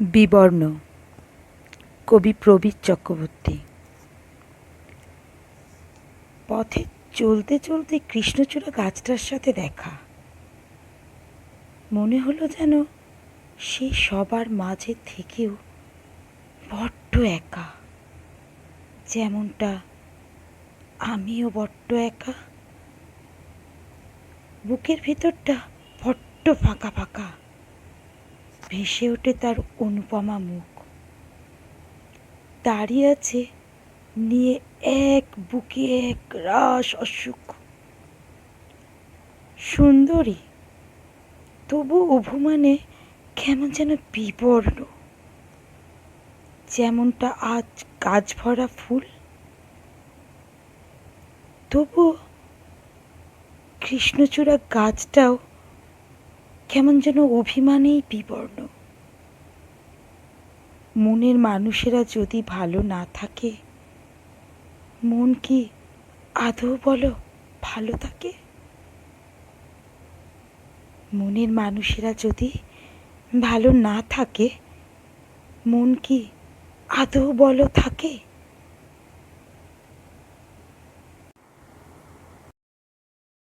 বিবর্ণ, কবি প্রবীর চক্রবর্তী। পথে চলতে চলতে কৃষ্ণচূড়া গাছটার সাথে দেখা। মনে হলো যেন সে সবার মাঝে থেকেও বড্ড একা। যেমনটা আমিও বড্ড একা। বুকের ভেতরটা বড্ড ফাঁকা ফাঁকা। ভেসে ওঠে তার অনুপমা মুখ। দাঁড়িয়ে আছে নিয়ে এক বুকে এক রাস অসুখ। সুন্দরী, তবু অভিমানে কেমন যেন বিবর্ণ। যেমনটা আজ গাছ ভরা ফুল। তবু কৃষ্ণচূড়া গাছটাও কেমন যেন অভিমানেই বিবর্ণ। মনের মানুষেরা যদি ভালো না থাকে, মন কি আদৌ বলো ভালো থাকে? মনের মানুষেরা যদি ভালো না থাকে, মন কি আদৌ বলো থাকে?